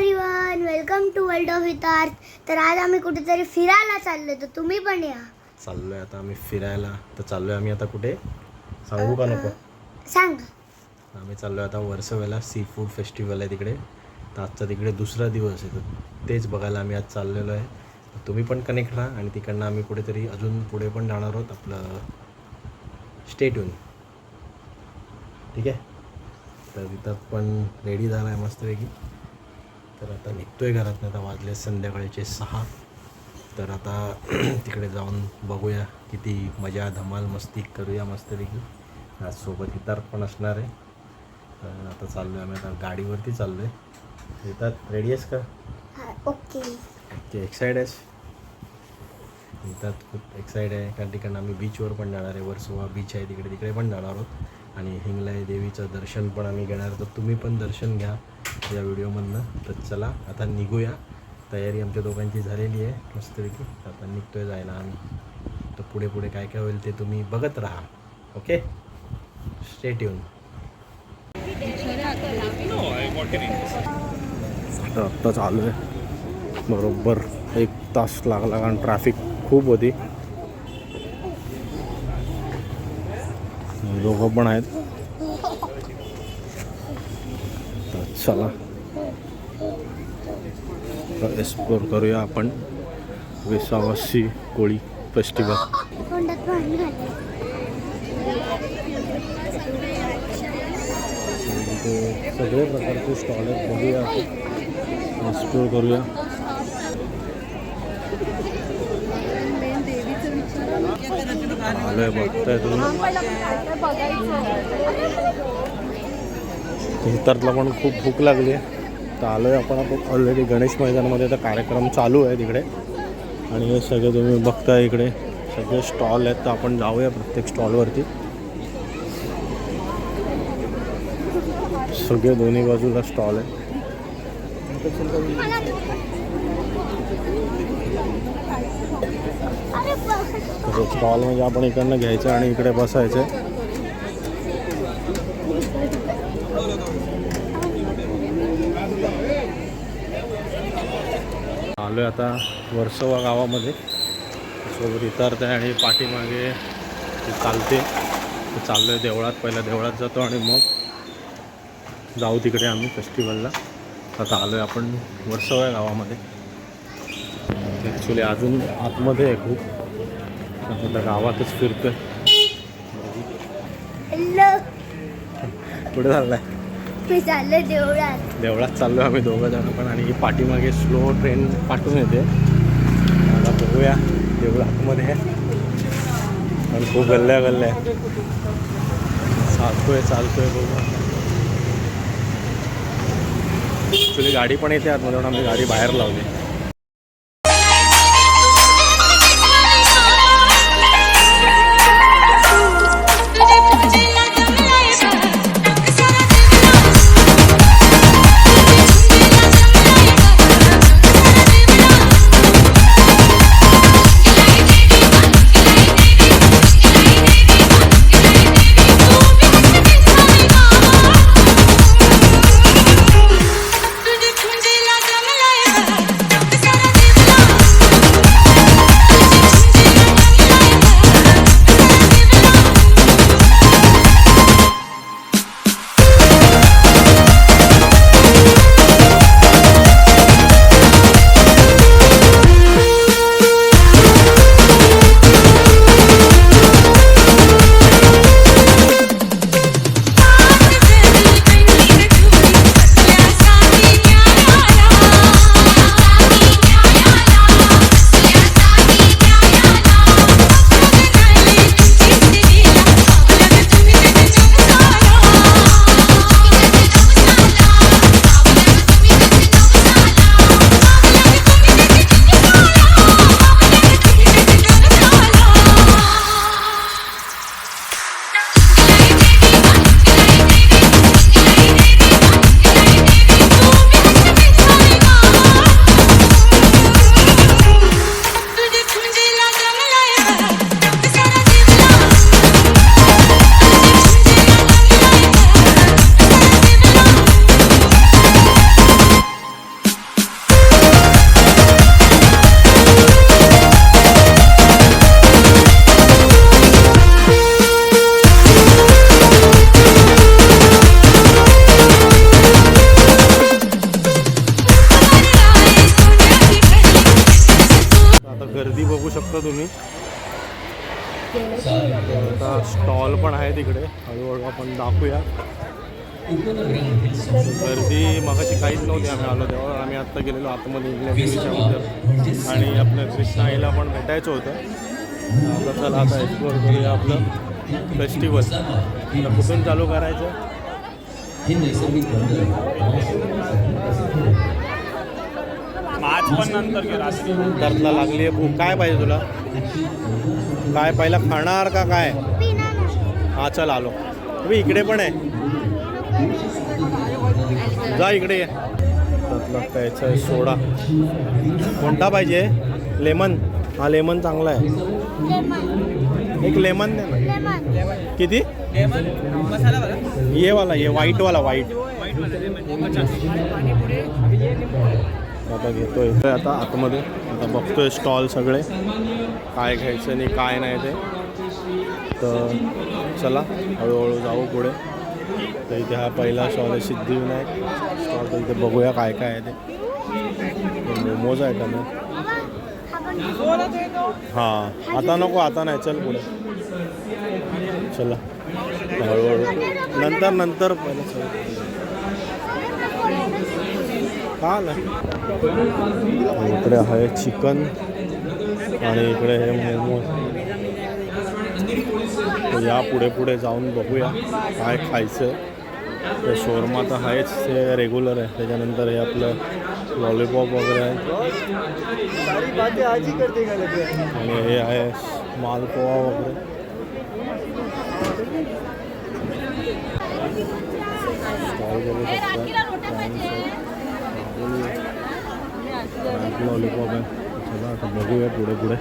Everyone welcome to world of Vitarth तर आज आम्ही कुठेतरी फिरायला चाललो तर तुम्ही पण या. चाललोय आता आम्ही फिरायला. तर चाललोय आम्ही आता कुठे? सांगू का नको? सांग. आम्ही चाललोय आता वर्सोवेला सी फूड फेस्टिवल आहे तिकडे. तर आजचा तिकडे दुसरा दिवस आहे तर तेच बघायला आम्ही आज चाललेलो आहे. तुम्ही पण कनेक्ट राहा आणि तिकडनं आम्ही कुठेतरी अजून पुढे पण जाणार आहोत आपलं स्टेट येऊन ठीक आहे? तर तिथं पण रेडी झाला आहे मस्तपैकी. तर आता निघतोय घरात आता वाजले संध्याकाळचे सहा. तर आता तिकडे जाऊन बघूया किती मजा धमाल मस्ती करूया मस्तपैकी. आज सोबत इतर पण असणार आहे. तर आता चाललो आहे आम्ही आता गाडीवरती चाललो आहे येतात? रेडी आहेस का? ओके. ओके एक्साइड आहेस? येतात खूप एक्साइड आहे. कारण तिकडनं आम्ही बीचवर पण जाणार आहे. वर्सोवा बीच आहे तिकडे तिकडे पण जाणार आहोत. आणि हिंगलाई देवीचं दर्शन पण आम्ही घेणार. आहोत तर तुम्ही पण दर्शन घ्या. या व्हिडिओमधनं. तर चला आता निघूया. तयारी आमच्या दोघांची झालेली आहे मस्तपैकी. आता निघतोय जायला आम्ही. तर पुढे पुढे काय काय होईल ते तुम्ही बघत राहा. ओके? स्टेट येऊन आत्ता चालू आहे. बरोबर एक तास लागला कारण ट्रॅफिक खूप होती. दोघं पण आहेत तर चला. एक्सप्लोर करूया आपण विसावासी कोळी फेस्टिवल सगळे प्रकारचे स्टॉल आहेत बघूया. एक्सप्लोर करूया. आलोय बघताय तुम्ही? हितरला पण खूप भूक लागली आहे. तर आलोय आपण आपण ऑलरेडी गणेश मैदानामध्ये. तर कार्यक्रम चालू आहे तिकडे. आणि हे सगळे तुम्ही बघताय इकडे. सगळे स्टॉल आहेत तर आपण जाऊया प्रत्येक स्टॉलवरती सगळे दोन्ही बाजूला स्टॉल आहे स्टॉल म्हणजे आपण इकडनं घ्यायचं आणि इकडे बसायचं. आलोय आता वर्सोवा गावामध्ये. सोबत इतर आहे आणि पाठीमागे ते चालते. ते चाललोय देवळात पहिला देवळात जातो आणि मग जाऊ तिकडे आम्ही फेस्टिवलला आता आलोय आपण वर्सोवा गावामध्ये. ॲक्च्युली अजून आतमध्ये आहे खूप. आता गावातच फिरतोय. हॅलो पुढे चाललाय? मी चाललो देवळात. देवळात चाललो आम्ही दोघं जण पण आणि ही पाठीमागे स्लो ट्रेन पाठवून येते. आता बघूया देवळ आतमध्ये आहे पण खूप गल्ल्या गल्ल्या आहे. चालतोय चालतोय बघू. ॲक्च्युली गाडी पण येते आतमध्ये आम्ही गाडी बाहेर लावली. आहे तिकडे. हळूहळू आपण दाखवूया. गर्दी मगाशी काहीच नव्हती. आम्ही आलो तेव्हा. आम्ही आत्ता गेलेलो आतमध्ये इंग्लंड आणि आपल्या कृष्णा आईला पण भेटायचं होतं. आता चला आता एक्सप्लोअर करूया आपलं फेस्टिवल आता कुठून चालू करायचं? आज पण नंतर घे रात्री. लागली आहे भूक. काय पाहिजे तुला? काय पहिला खाणार का काय? हा चल आलो. तुम्ही इकडे पण आहे. जा इकडे ये. त्यातला प्यायचा आहे सोडा. कोणता पाहिजे? लेमन. हा लेमन चांगला आहे. एक लेमन दे ना. किती? ये वाला ये व्हाईटवाला व्हाईट आता घेतोय. आता आतमध्ये. आता बघतोय स्टॉल सगळे. काय घ्यायचं आणि काय नाही ते. तर चला हळूहळू जाऊ पुढे. तर इथे हा पहिला स्टॉल आहे सिद्धिविनायक स्टॉल तर इथे बघूया काय काय आहे ते. मोमोज आहे का हां आता नको आता नाही. चल पुढे. चला. हळूहळू. नंतर नंतर पहिलं चल इकडे आहे चिकन आणि इकडे हे मोमोज. या पुढे पुढे जाऊन बघूया काय खायचं. ते शोरमा तर आहेच ते रेग्युलर आहे. त्याच्यानंतर हे आपलं लॉलीपॉप वगैरे आहे. आणि हे आहे मालपोहा वगैरे. लॉलीपॉप आहे. चला आता बघूया पुढे पुढे.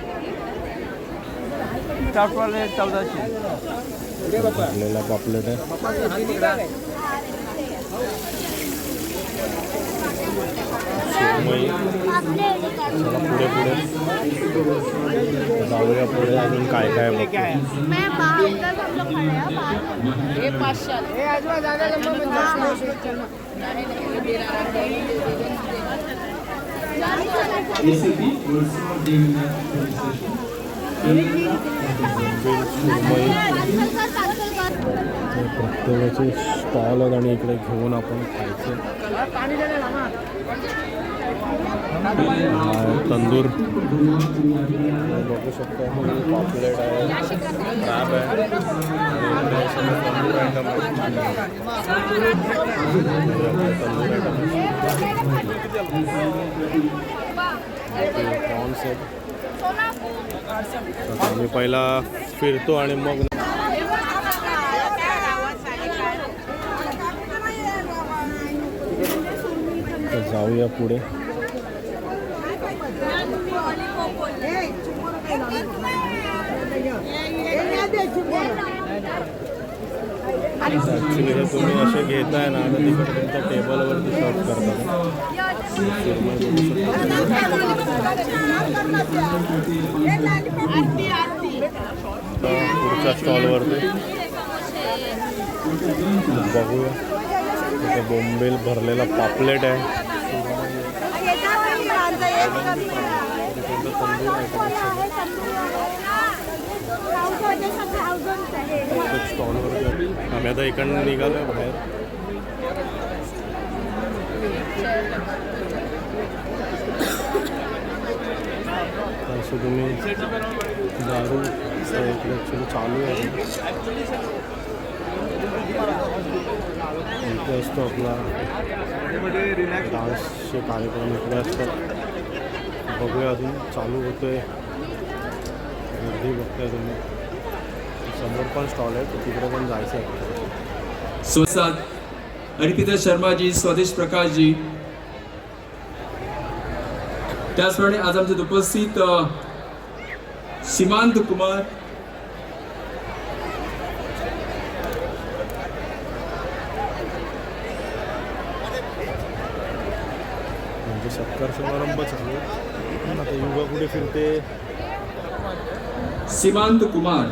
चाटवाले चौदाशे. आपल्याला पापलेट आहे. चला पुढे पुढे. जाऊया पुढे अजून काय काय बघू प्रत्येकाचे स्टॉल आहेत आणि इकडे घेऊन आपण खायचं. तंदूर. बघू शकतो पापलेट आहे. क्रॅब आहे. तंदूर आयटम मी आम्ही पहिला फिरतो आणि मग जाऊया पुढे. ॲक्च्युली तुम्ही असे घेताय ना तर तिकडे तुमच्या टेबलवरती सर्व करतात पुढच्या स्टॉलवरती बघूया. इथे बोंबेल भरलेला पापलेट आहे. प्रत्येक स्टॉलवरती आम्ही आता इकडनं निघालो बाहेर. असं तुम्ही दारू इकडे ॲक्च्युली चालू आहे. इथे असतो आपला डान्सचे कार्यक्रम इकडे असतात. बघूया अजून चालू होतोय. गर्दी बघताय तुम्ही. समोर पण स्टॉल आहे तर तिकडे पण जायचं आहे. स्वसाद अर्पिता शर्माजी स्वदेश प्रकाशजी. त्याचप्रमाणे आज आमच्यात उपस्थित सीमांत कुमार. म्हणजे सत्कार समारंभ चालू आता युगा कुठे फिरते? सीमांत कुमार.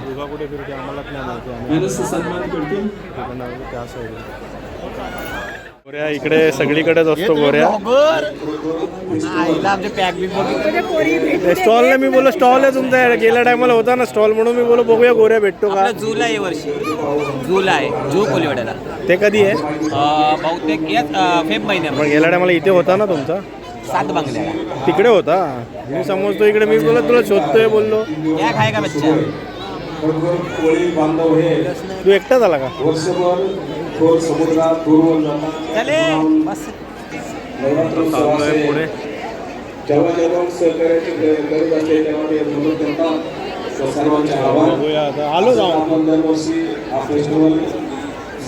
सन्मान करतील. गोऱ्या इकडे सगळीकडेच असतो गोऱ्या. स्टॉल नाही मी बोललो स्टॉल आहे तुमचा. गेल्या टायमाला होता ना स्टॉल म्हणून मी बोललो बघूया गोऱ्या भेटतो का? जूला वर्षी. जूला आहे. जू कोलिवाड्याला. ते कधी आहे? बहुतेक फेब महिन्यात पण गेल्या टायमाला इथे होता ना तुमचा? सात बांगल्या तिकडे होता? मी समजतो इकडे मी बोललो तुला शोधतोय बोललो. या खाय का बच्चा? तू एकटा झाला का? चले बस. पुढे. आलो जाऊ.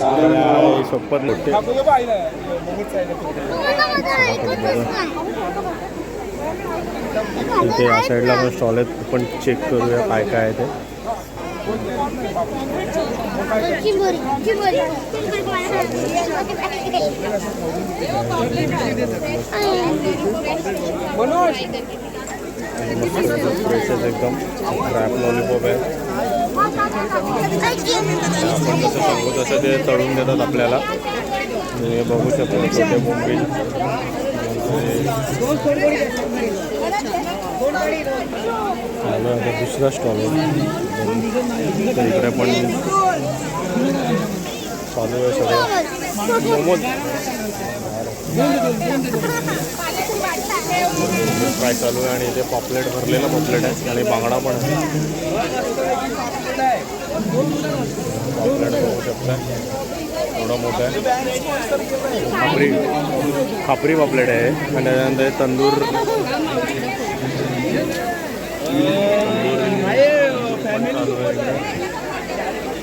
सोपत मोठे इथे या साईडला पण स्टॉल आहेत. पण चेक करूया काय काय आहे ते. एकदम. रॅप लॉलीपॉप आहे. जसं सांगू तसं ते तळून देतात आपल्याला. म्हणजे हे बघू शकतो छोटे बोंबील. आलो आता दुसरा स्टॉल तर इकडे पण चालू आहे सगळं. मोमोज. फ्राय चालू आहे आणि इथे पॉपलेट भरलेला पॉपलेट आहे आणि बांगडा पण आहे. बघू शकता एवढा मोठा आहे. खापरी खापरी पॉपलेट आहे. आणि त्याच्यानंतर हे तंदूर.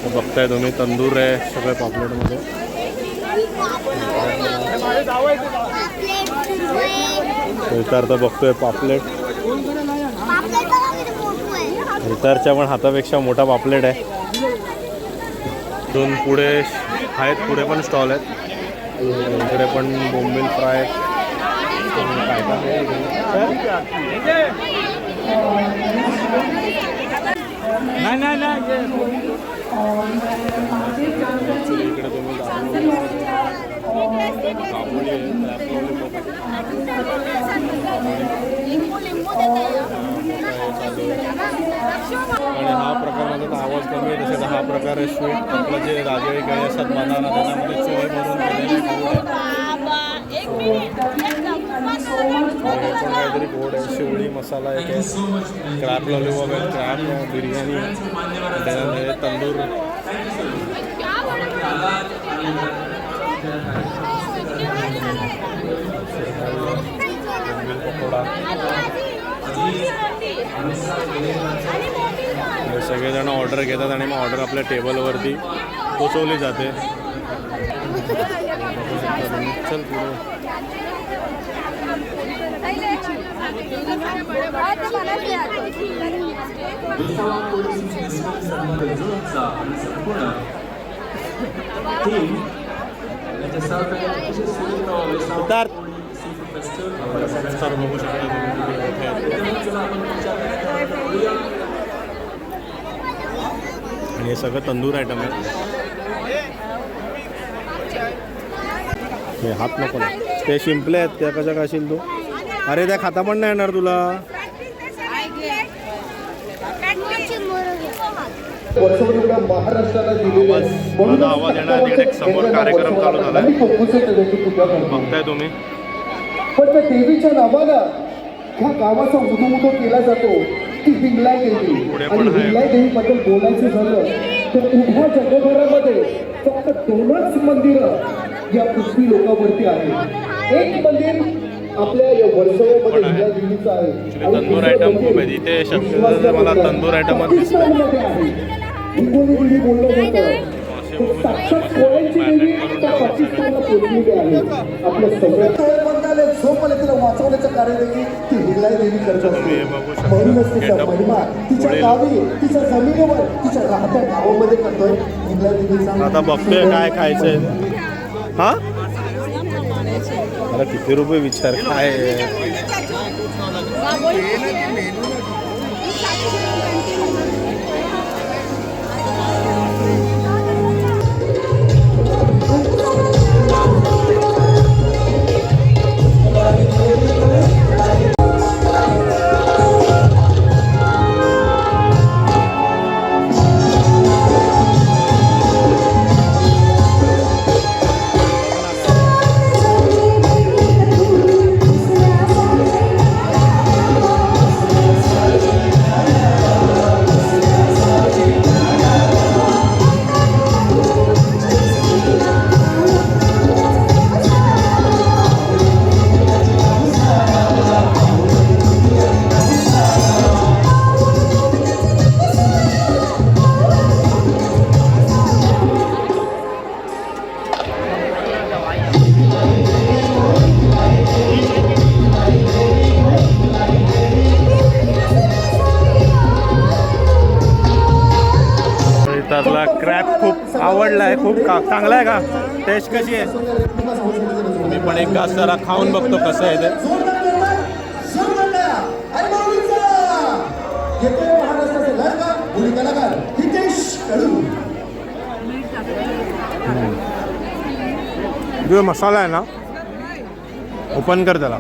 हे बघताय तुम्ही तंदूर आहे सगळे पॉपलेटमध्ये. तर तर बघतोय पापलेट. इतरच्या पण हातापेक्षा मोठा पापलेट आहे. दोन पुढे आहेत पुढे पण स्टॉल आहेत. इकडे पण बोंबील फ्राय. नाही नाही नाही इकडे तुम्ही आणि हा प्रकार माझा तर आवाज कमी आहे तसेच हा प्रकार आहे स्वीट आपलं जे राजळी काही असतात मनाला त्याच्यामध्ये चोय भरून पण काहीतरी गोड आहे शिवळी मसाला एक आहे. क्रॅप लॉलीपॉप वगैरे क्रॅप बिर्याणी त्याच्यामध्ये तंदूर बोंबील सगळेजण ऑर्डर घेतात आणि मग ऑर्डर आपल्या टेबलवरती पोचवली जाते. चल पुढे. उतार आपण बघू शकता आणि हे सगळं तंदूर आयटम आहे. हे हात नको ना. ते शिंपले आहेत त्या कशा खाशील तू? अरे त्या खाता पण नाही येणार तुला. महाराष्ट्राला आवाज येणार तिकडे एक समोर कार्यक्रम चालू झाला बघताय तुम्ही. पण त्या देवीच्या नावाला ह्या गावाचा उदो केला जातो. ती हिंगलाय देवी. आणि आहे. हिंगलाय देवी बद्दल बोलायचं झालं तर उभ्या जगभरामध्ये फक्त दोनच मंदिरं या पृथ्वी लोकावरती आहेत. एक मंदिर आपल्या या वर्षामध्ये आहे. हिंगलाय देवीचं आहे. तंदूर दुसरं item खूप शक्यतो तर मला तंदूर आहे. हिंगोली देवी बोललं जातं. साक्षात कोळ्यांची देवी त्या पाकिस्तानला पोचलेली आहे आपल्या सगळ्या झोपले तिला वाचवण्याचं कार्य देखील ती देवी करत असते म्हणूनच तिचा महिमा तिच्या गावी तिच्या जमिनीवर तिच्या राहत्या गावामध्ये करतोय देवीचा आता बघतोय काय खायचंय. हा? मला किती रुपये विचार काय का? चांगला आहे का? टेस्ट कशी आहे? मी पण एक घास जरा खाऊन बघतो कसं आहे ते. जो मसाला आहे ना ओपन कर त्याला.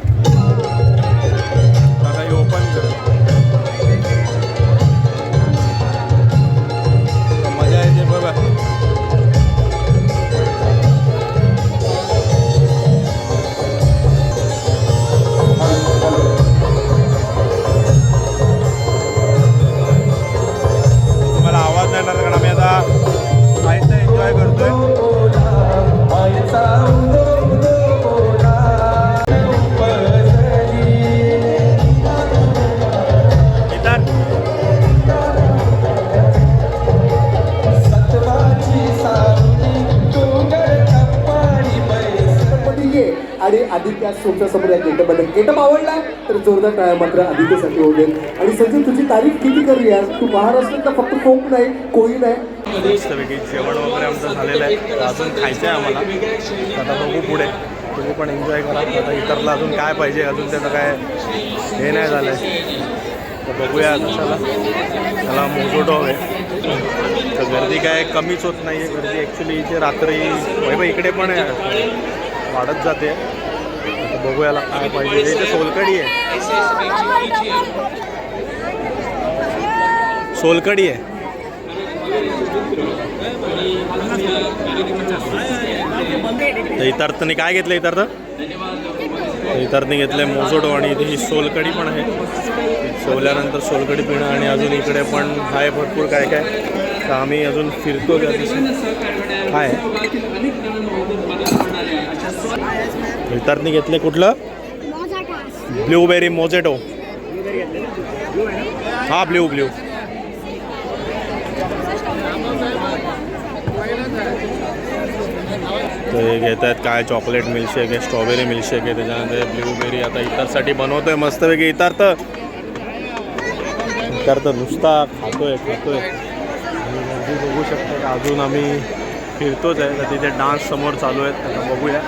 आदित्य सोमच्या समोर या गेटअपमध्ये गेटअप आवडला तर जोरदार टाळ्या मात्र आदित्यसाठी होऊ आणि संजय तुझी तारीफ किती करली यार तू महाराष्ट्रातला फक्त फोक नाही कोळी नाही. मस्तपैकी जेवण वगैरे आमचं झालेलं आहे. अजून खायचं आहे आम्हाला आता बघू पुढे. तुम्ही पण एन्जॉय करा. आता इतरला अजून काय पाहिजे? अजून त्याचं काय हे नाही झालं आहे तर बघूया कशाला चला. त्याला मोजोटो हवे तर गर्दी काय कमीच होत नाही आहे गर्दी ॲक्च्युली इथे रात्री वैभव इकडे पण आहे. वाढत जाते. बघूयाला बघूया काय पाहिजे. इथे सोलकडी आहे. सोलकडी आहे. तर काय घेतलं इतर तर इतार्थने घेतलं आहे मोजोडो आणि इथे ही सोलकडी पण आहे. सोल्यानंतर सोलकडी पिणं आणि अजून इकडे पण आहे भरपूर काय काय. तर आम्ही अजून फिरतो त्या दिवशी काय इतार्थने घेतले कुठलं? Blueberry mojito. हा ब्ल्यू ब्ल्यू ते घेत आहेत काय चॉकलेट मिल्कशेक आहे स्ट्रॉबेरी मिल्कशेक आहे त्याच्यानंतर ब्ल्यूबेरी आता इतरसाठी बनवतोय मस्तपैकी इतर तर. इतर तर नुसता खातोय खातोय. आणि गर्दी बघू शकतो का? अजून आम्ही फिरतोच आहे तर तिथे डान्स समोर चालू आहेत आता बघूया.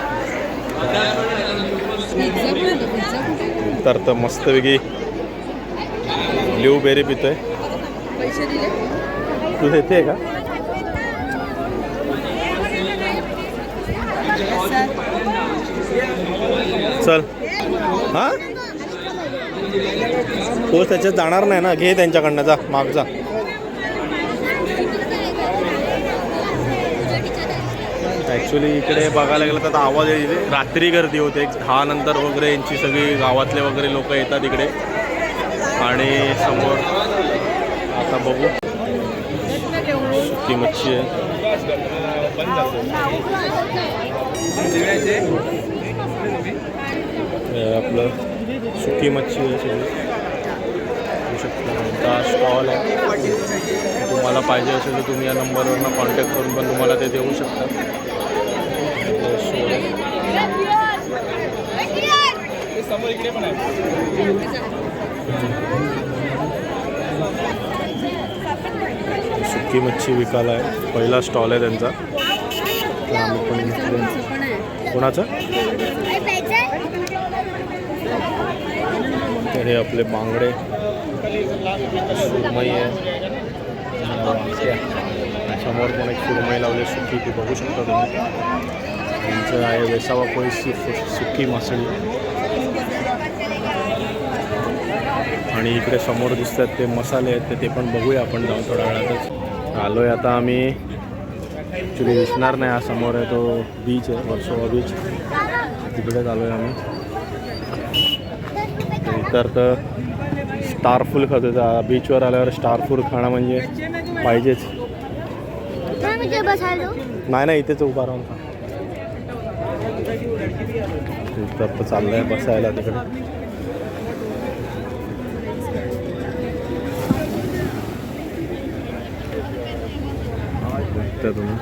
तर तर मस्तपैकी ब्ल्यूबेरी पितोय. तू येते का? चल. हा? तो त्याच्यात जाणार नाही ना? घे त्यांच्याकडनं जा माग जा. ॲक्च्युली इकडे बघायला गेलं तर आवाज येते रात्री गर्दी होते. दहा नंतर वगैरे यांची सगळी गावातले वगैरे लोक येतात इकडे. आणि समोर आता बघू. सुकी मच्छी आहे. आपलं सुकी मच्छी आहे सगळी. शकता. स्टॉल आहे. तुम्हाला पाहिजे असेल तर तुम्ही या नंबरवरनं कॉन्टॅक्ट करून पण तुम्हाला ते देऊ शकता. इकडे आहे. सुकी मच्छी विकायला आहे. पहिला स्टॉल आहे त्यांचा. तर कोणाचा? हे आपले बांगडे. सुरमई आहे. आहे. समोर पण एक सुरमई लावली सुकी ती बघू शकता तुम्ही. त्यांचं आहे वेसावा सी सुकी मासळी. आणि इकडे समोर दिसतात ते मसाले आहेत तर ते पण बघूया आपण जाऊन थोड्या वेळातच. आलो आहे आता आम्ही. ॲक्च्युली दिसणार नाही हा समोर आहे तो बीच आहे वर्सोवा बीच तिकडेच आलो आहे आम्ही नंतर तर स्टार फूल खातो. त्या बीचवर आल्यावर स्टार फूल खाणं म्हणजे पाहिजेच. नाही म्हणजे नाही नाही इथेच उभा राहून तर तर चाललं आहे बसायला तिकडे. बघता तुम्ही.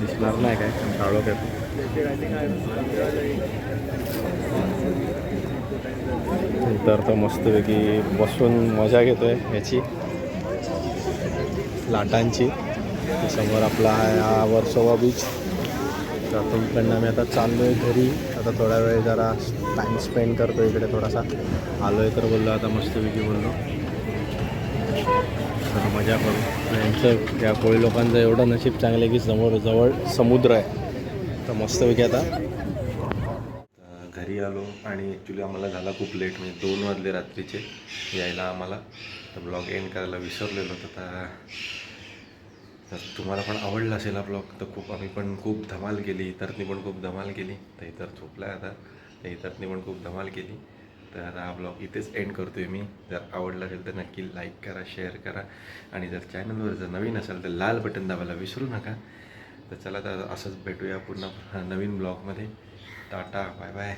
दिसणार नाही काय? काळोख आहे. तर तर मस्तपैकी बसून मजा घेतोय याची. लाटांची. समोर आपला हा वर्सोवा बीच तर आता इकडनं आम्ही आता चाललो आहे घरी. आता थोडा वेळ जरा टाईम स्पेंड करतो इकडे थोडासा. आलो आहे तर बोललो आता मस्तपैकी बोललो. मजा करू. यांचं या कोळी लोकांचं एवढं नशीब चांगलं आहे की समोर जवळ समुद्र आहे. तर मस्तपैकी आता. घरी आलो आणि ॲक्च्युली आम्हाला झाला खूप लेट म्हणजे दोन वाजले रात्रीचे यायला आम्हाला. तर ब्लॉग एंड करायला विसरलेलो तर आता तर तुम्हाला पण आवडला असेल हा ब्लॉग तर खूप आम्ही पण खूप धमाल केली इतरनी पण खूप धमाल केली. तर इतर झोपला आता तर इतरनी पण खूप धमाल केली. तर आता हा ब्लॉग इथेच एंड करतो आहे मी. जर आवडला असेल तर नक्की लाईक करा शेअर करा. आणि जर चॅनलवर जर नवीन असेल तर लाल बटन दाबायला विसरू नका. तर चला तर असंच भेटूया पुन्हा नवीन ब्लॉगमध्ये टाटा बाय बाय